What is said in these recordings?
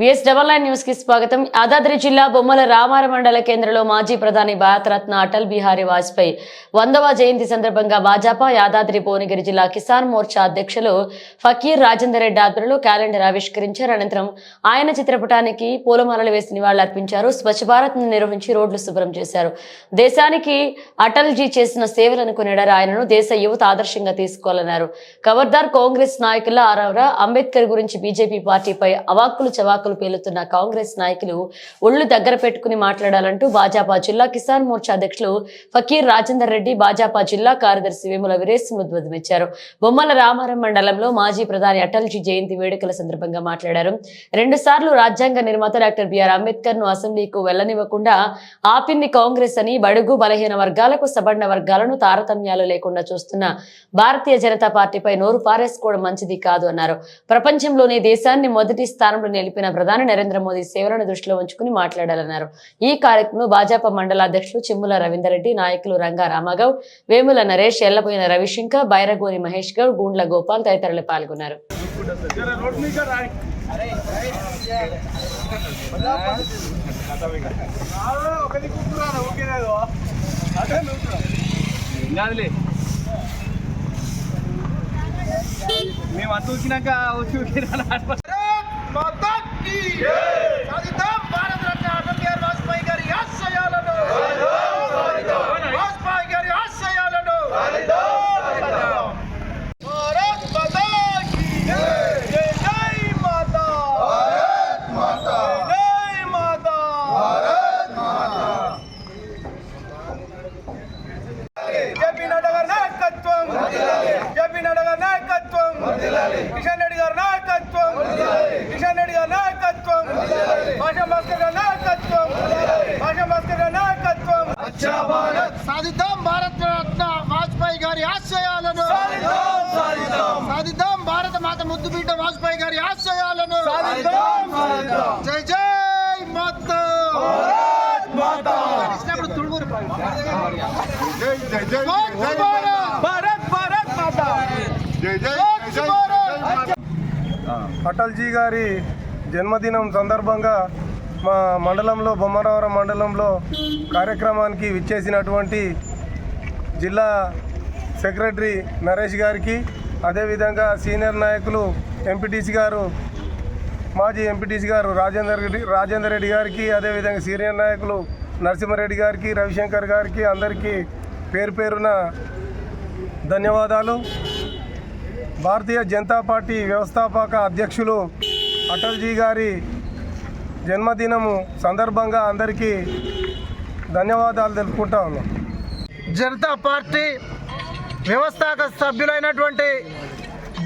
VS double nine న్యూస్కి స్వాగతం. యాదాద్రి జిల్లా బొమ్మల రామార మండల కేంద్రంలో మాజీ ప్రధాని భారతరత్న అటల్ బిహారీ వాజ్పేయి వందవ జయంతి సందర్భంగా భాజపా యాదాద్రి భువనగిరి జిల్లా కిసాన్ మోర్చా అధ్యక్షులు ఫకీర్ రాజేందర్ రెడ్డి ఆధ్వర్యంలో క్యాలెండర్ ఆవిష్కరించారు. అనంతరం ఆయన చిత్రపటానికి పూలమాలలు వేసి నివాళులర్పించారు. స్వచ్ఛ భారత్ను నిర్వహించి రోడ్లు శుభ్రం చేశారు. దేశానికి అటల్ జీ చేసిన సేవలను కొనిడారు ఆయనను. దేశ యువత ఆదర్శంగా తీసుకోవాలన్నారు. ఖబర్దార్ కాంగ్రెస్ నాయకుల ఆరవరా అంబేద్కర్ గురించి బీజేపీ పార్టీపై అవాక్కులు చవాకులు పేలుతున్న కాంగ్రెస్ నాయకులు ఒళ్ళు దగ్గర పెట్టుకుని మాట్లాడాలంటూ భాజపా జిల్లా కిసాన్ మోర్చా అధ్యక్షులు ఫకీర్ రాజేందర్ రెడ్డి భాజపా జిల్లా కార్యదర్శి వేముల వీరేశం ఉద్బోధమిచ్చారు బొమ్మల రామారం మండలంలో మాజీ ప్రధాని అటల్జీ జయంతి వేడుకల సందర్భంగా మాట్లాడారు. రెండు సార్లు రాజ్యాంగ నిర్మాత డాక్టర్ బిఆర్ అంబేద్కర్ను అసెంబ్లీకు వెళ్ళనివ్వకుండా ఆపింది కాంగ్రెస్ అని బడుగు బలహీన వర్గాలకు సబర్ణ వర్గాలను తారతమ్యాలు లేకుండా చూస్తున్న భారతీయ జనతా పార్టీపై నోరు పారేసుకోవడం మంచిది కాదు అన్నారు. ప్రపంచంలోనే దేశాన్ని మొదటి స్థానంలో నిలిపిన ప్రధాని నరేంద్ర మోదీ సేవలను దృష్టిలో ఉంచుకుని మాట్లాడాలన్నారు. ఈ కార్యక్రమంలో భాజపా మండల అధ్యక్షులు చిమ్ముల రవీందర్ రెడ్డి నాయకులు రంగా రామగౌడ్ వేముల నరేష్ ఎల్లబోయిన రవిశంకర్ బైరగోని మహేష్ గౌడ్ గూండ్ల గోపాల్ తదితరులు పాల్గొన్నారు. మేము అంత వచ్చినాక వచ్చి ఊరికినా మాతా కీ సాధిద్దాం భారత రత్న అటల్ బిహారీ వాజ్పేయి గారి ఆశయాలను వాజ్పేయి గారి ఆశయాలను భారత్ మాతా కీ జై జై మాతా జై మాతా జేపీ నడ్డా గారి నాయకత్వం జేపీ నడ్డా గారి నాయకత్వం కిషన్ రెడ్డి గారి నాయకత్వం కిషన్ రెడ్డి గారి నాయకత్వం భాషా భాస్కర్ గారి నాయకత్వం భాషా భాస్కర్ గారి నాయకత్వం సాధిద్దాం భారత రత్న వాజ్పేయి గారి ఆశయాలను సాధిద్దాం భారత మాత ముద్దు బిడ్డ వాజ్పేయి గారి ఆశయాలను జై జై మాతా. భారత్ భారత్. స్వచ్ఛ భారత్. అటల్జీ గారి జన్మదినం సందర్భంగా మా మండలంలో బొమ్మరావరం మండలంలో కార్యక్రమానికి విచ్చేసినటువంటి జిల్లా సెక్రటరీ నరేష్ గారికి అదేవిధంగా సీనియర్ నాయకులు ఎంపీటీసీ గారు మాజీ ఎంపీటీసీ గారు రాజేందర్ రెడ్డి రాజేందర్ రెడ్డి గారికి అదేవిధంగా సీనియర్ నాయకులు నరసింహారెడ్డి గారికి రవిశంకర్ గారికి అందరికీ పేరు పేరున ధన్యవాదాలు. భారతీయ జనతా పార్టీ వ్యవస్థాపక అధ్యక్షులు అటల్జీ గారి జన్మదినము సందర్భంగా అందరికీ ధన్యవాదాలు తెలుపుకుంటా ఉన్నాం. జనతా పార్టీ వ్యవస్థాక సభ్యులైనటువంటి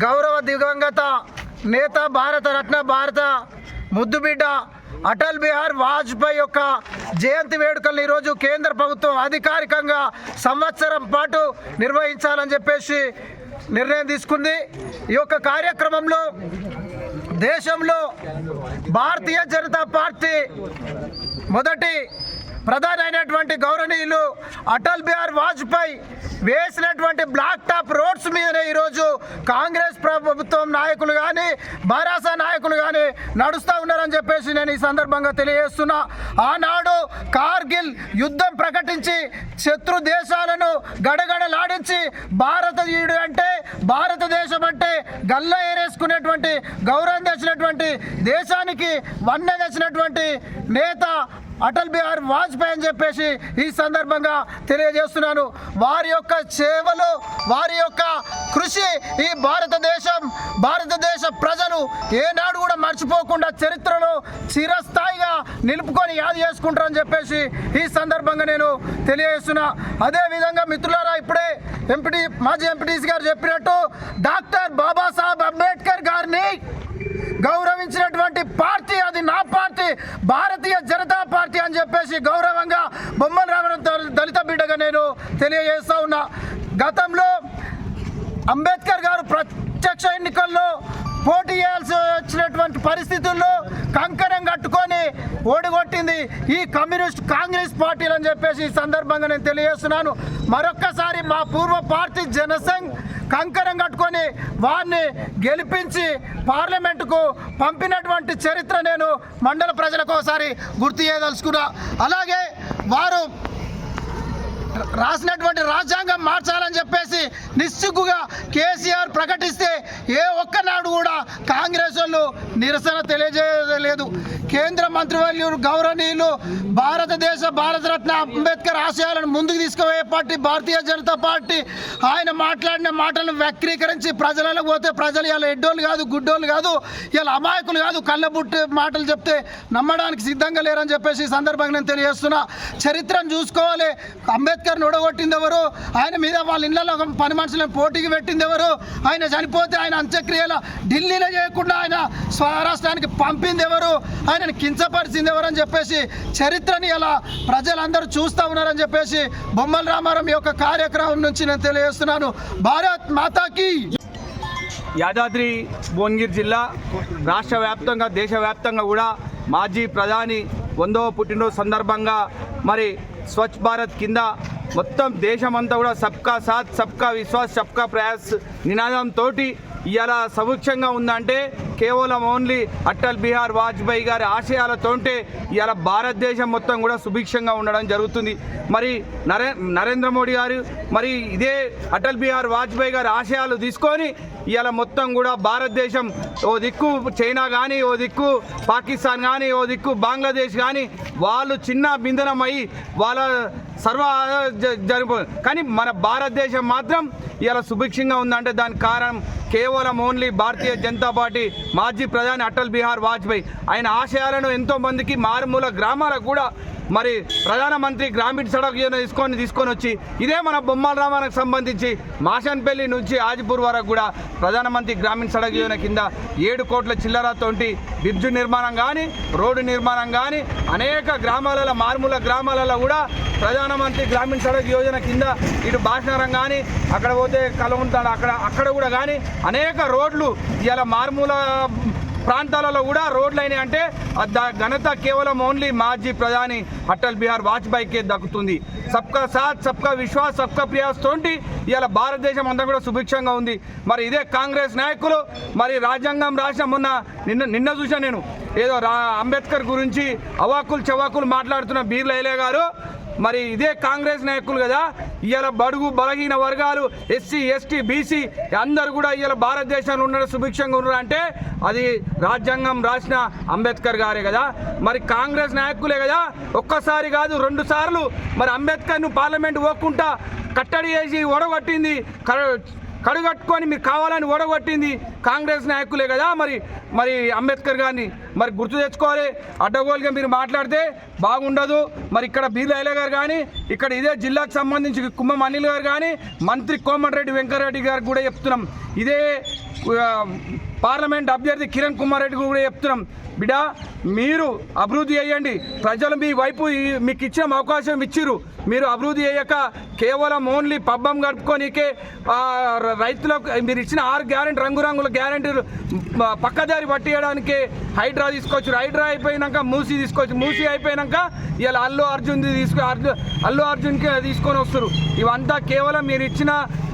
గౌరవ దివంగత నేత భారత రత్న భారత ముద్దుబిడ్డ అటల్ బిహార్ వాజ్పేయి యొక్క జయంతి వేడుకలను ఈరోజు కేంద్ర ప్రభుత్వం అధికారికంగా సంవత్సరం పాటు నిర్వహించాలని చెప్పేసి నిర్ణయం తీసుకుంది. ఈ యొక్క కార్యక్రమంలో దేశంలో భారతీయ జనతా పార్టీ మొదటి ప్రధాని అయినటువంటి గౌరవనీయులు అటల్ బిహార్ వాజ్పేయి వేసినటువంటి బ్లాక్ టాప్ రోడ్స్ మీదనే ఈరోజు కాంగ్రెస్ ప్రభుత్వం నాయకులు కానీ భారాస నాయకులు కానీ నడుస్తూ ఉన్నారని చెప్పేసి నేను ఈ సందర్భంగా తెలియజేస్తున్నా. ఆనాడు కార్గిల్ యుద్ధం ప్రకటించి శత్రు దేశాలను గడగడలాడించి భారతీయుడు అంటే భారతదేశం అంటే గల్ల ఏరేసుకునేటువంటి గౌరవం తెచ్చినటువంటి దేశానికి వన్న తెచ్చినటువంటి నేత అటల్ బిహార్ వాజ్పేయి అని చెప్పేసి ఈ సందర్భంగా తెలియజేస్తున్నాను. వారి యొక్క సేవలు వారి యొక్క కృషి ఈ భారతదేశం భారతదేశ ప్రజలు ఏనాడు కూడా మర్చిపోకుండా చరిత్రలో చిరస్థాయిగా నిలుపుకొని యాద చేసుకుంటారని చెప్పేసి ఈ సందర్భంగా నేను తెలియజేస్తున్నా. అదేవిధంగా మిత్రులారా ఇప్పుడే ఎంపీటీ మాజీ ఎంపీటీసీ గారు చెప్పినట్టు డాక్టర్ బాబాసాహెబ్ అంబేద్కర్ గారిని గౌరవించినటువంటి పార్టీ అది నా పార్టీ భారతీయ జనతా పార్టీ అని చెప్పేసి గౌరవంగా బొమ్మల రావడం దళిత బిడ్డగా నేను తెలియజేస్తా ఉన్నా. గతంలో అంబేద్కర్ గారు ప్రత్యక్ష ఎన్నికల్లో పోటీ చేయాల్సి వచ్చినటువంటి పరిస్థితుల్లో కంకణం కట్టుకొని ఓడిగొట్టింది ఈ కమ్యూనిస్ట్ కాంగ్రెస్ పార్టీలు అని చెప్పేసి ఈ సందర్భంగా నేను తెలియజేస్తున్నాను. మరొక్కసారి మా పూర్వ పార్టీ జనసంఘ్ కంకరం కట్టుకొని వారిని గెలిపించి పార్లమెంటుకు పంపినటువంటి చరిత్ర నేను మండల ప్రజలకు ఒకసారి గుర్తు చేయదలుచుకున్నా. అలాగే వారు రాసినటువంటి రాజ్యాంగం మార్చాలని చెప్పేసి నిస్సిగ్గుగా కేసీఆర్ ప్రకటిస్తే ఏ ఒక్కనాడు కూడా కాంగ్రెస్ వాళ్ళు నిరసన తెలియజేయలేదు. కేంద్ర మంత్రివర్యులు గౌరవనీయులు భారతదేశ భారత అంబేద్కర్ ఆశయాలను ముందుకు తీసుకుపోయే పార్టీ భారతీయ జనతా పార్టీ. ఆయన మాట్లాడిన మాటలను వక్రీకరించి ప్రజలలో పోతే ప్రజలు ఇలా ఎడ్డోళ్ళు కాదు గుడ్డోళ్ళు కాదు ఇలా అమాయకులు కాదు కళ్ళబుట్టి మాటలు చెప్తే నమ్మడానికి సిద్ధంగా లేరని చెప్పేసి ఈ సందర్భంగా నేను తెలియజేస్తున్నా. చరిత్రను చూసుకోవాలి. అంబేద్కర్ని ఓడగొట్టింది ఎవరు? ఆయన మీద వాళ్ళ ఇళ్ళలో పని మనుషులను పోటీకి పెట్టింది ఎవరు? ఆయన చనిపోతే ఆయన అంత్యక్రియలు ఢిల్లీలో చేయకుండా ఆయన స్వరాష్ట్రానికి పంపింది ఎవరు? ఆయనను కించపరిచింది ఎవరు అని చెప్పేసి చరిత్రని ఇలా ప్రజలందరూ చూస్తూ చేస్తున్నారని చెప్పేసి బొమ్మల రామారం యొక్క కార్యక్రమం నుంచి నేను తెలియజేస్తున్నాను. భారత్ మాతాకి! యాదాద్రి భువనగిరి జిల్లా రాష్ట్ర వ్యాప్తంగా దేశవ్యాప్తంగా కూడా మాజీ ప్రధాని వందవ పుట్టినరోజు సందర్భంగా మరి స్వచ్ఛ భారత్ కింద మొత్తం దేశమంతా కూడా సబ్కా సాత్ సబ్కా విశ్వాస్ సబ్కా ప్రయాస్ నినాదంతో ఇలా సముఖ్యంగా ఉందంటే కేవలం ఓన్లీ అటల్ బిహార్ వాజ్పేయి గారి ఆశయాలతోంటే ఇలా భారతదేశం మొత్తం కూడా సుభిక్షంగా ఉండడం జరుగుతుంది. మరి నరే నరేంద్ర మోడీ గారు మరి ఇదే అటల్ బిహార్ వాజ్పేయి గారి ఆశయాలు తీసుకొని ఇలా మొత్తం కూడా భారతదేశం ఓ దిక్కు చైనా కానీ ఓ దిక్కు పాకిస్తాన్ కానీ ఓ దిక్కు బంగ్లాదేశ్ కానీ వాళ్ళు చిన్న బిందనమై వాళ్ళ సర్వ జ- జరిపో కానీ మన భారతదేశం మాత్రం ఇలా సుభిక్షంగా ఉందంటే దానికి కారణం కేవలం ఓన్లీ భారతీయ జనతా పార్టీ మాజీ ప్రధాని అటల్ బిహార్ వాజ్పేయి. ఆయన ఆశయాలను ఎంతో మందికి మారుమూల గ్రామాలకు కూడా మరి ప్రధానమంత్రి గ్రామీణ సడక్ యోజన తీసుకొని తీసుకొని వచ్చి ఇదే మన బొమ్మల రామానికి సంబంధించి మాషన్పల్లి నుంచి ఆజిపూర్ వరకు కూడా ప్రధానమంత్రి గ్రామీణ సడక్ యోజన కింద ఏడు కోట్ల చిల్లరతోటి బిబ్జు నిర్మాణం కానీ రోడ్డు నిర్మాణం కానీ అనేక గ్రామాలలో మారుమూల గ్రామాలలో కూడా ప్రధానమంత్రి గ్రామీణ సడక్ యోజన కింద ఇటు భాషనగరం కానీ అక్కడ పోతే కలవంతాడు అక్కడ అక్కడ కూడా కానీ అనేక రోడ్లు ఇలా మారుమూల ప్రాంతాలలో కూడా రోడ్లు అయినాయి అంటే ఘనత కేవలం ఓన్లీ మాజీ ప్రధాని అటల్ బిహార్ వాజ్పేయికే దక్కుతుంది. సబ్కా సాత్ సబ్కా విశ్వాస్ సబ్కా ప్రయాస్ తోటి ఇవాళ భారతదేశం అంతా కూడా సుభిక్షంగా ఉంది. మరి ఇదే కాంగ్రెస్ నాయకులు మరి రాజ్యాంగం రాసిన మొన్న నిన్న నిన్న చూశాను నేను. ఏదో రా అంబేద్కర్ గురించి అవాకులు చవాకులు మాట్లాడుతున్న బీర్లైలే గారు మరి ఇదే కాంగ్రెస్ నాయకులు కదా. ఇవాళ బడుగు బలహీన వర్గాలు ఎస్సీ ఎస్టీ బీసీ అందరు కూడా ఇవాళ భారతదేశంలో ఉండడం సుభిక్షంగా ఉన్నారు అంటే అది రాజ్యాంగం రాసిన అంబేద్కర్ గారే కదా. మరి కాంగ్రెస్ నాయకులే కదా. ఒక్కసారి కాదు రెండు సార్లు మరి అంబేద్కర్ను పార్లమెంట్ పోకుండా కట్టడి చేసి ఓడగొట్టింది. క- కడుగట్టుకొని మీరు కావాలని ఓడగొట్టింది కాంగ్రెస్ నాయకులే కదా మరి మరి అంబేద్కర్ గారిని. మరి గుర్తు తెచ్చుకోవాలి. అడ్డగోలుగా మీరు మాట్లాడితే బాగుండదు. మరి ఇక్కడ బీర్లైల గారు కానీ ఇక్కడ ఇదే జిల్లాకు సంబంధించి కుమ్మం అనిల్ గారు కానీ మంత్రి కోమటిరెడ్డి వెంకటరెడ్డి గారికి కూడా చెప్తున్నాం. ఇదే పార్లమెంట్ అభ్యర్థి కిరణ్ కుమార్ రెడ్డి కూడా చెప్తున్నాం. బిడ్డ మీరు అభివృద్ధి చేయండి. ప్రజలు మీ వైపు మీకు ఇచ్చిన అవకాశం ఇచ్చిర్రు. మీరు అభివృద్ధి చేయక కేవలం ఓన్లీ పబ్బం గడుపుకోనికే రైతులకు మీరు ఇచ్చిన ఆరు గ్యారెంటీ రంగురంగుల గ్యారెంటీలు పక్కదారి పట్టేయడానికి హైడ్రా తీసుకొచ్చు హైడ్రా అయిపోయినాక మూసీ తీసుకోవచ్చు. మూసీ అయిపోయినాక ఇలా అల్లు అర్జున్ తీసుకు అర్జున్ అల్లు అర్జున్కి తీసుకొని వస్తారు. ఇవంతా కేవలం మీరు ఇచ్చిన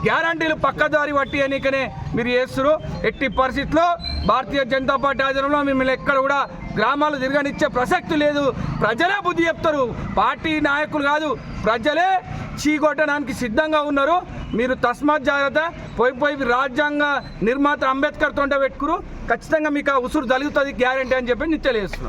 గ్యారంటీలు పక్కదారి పట్టి అనికనే మీరు చేస్తారు. ఎట్టి పరిస్థితుల్లో భారతీయ జనతా పార్టీ ఆధ్వర్యంలో మిమ్మల్ని ఎక్కడ కూడా గ్రామాలు తిరగనిచ్చే ప్రసక్తి లేదు. ప్రజలే బుద్ధి చెప్తారు. పార్టీ నాయకులు కాదు ప్రజలే చీకొట్టడానికి సిద్ధంగా ఉన్నారు. మీరు తస్మాత్ జాగ్రత్త పోయి పోయి రాజ్యాంగ నిర్మాత అంబేద్కర్ తోట పెట్టుకురు. ఖచ్చితంగా మీకు ఆ ఉసురు తలుగుతుంది గ్యారంటీ అని చెప్పి నేను తెలియజేస్తున్నాను.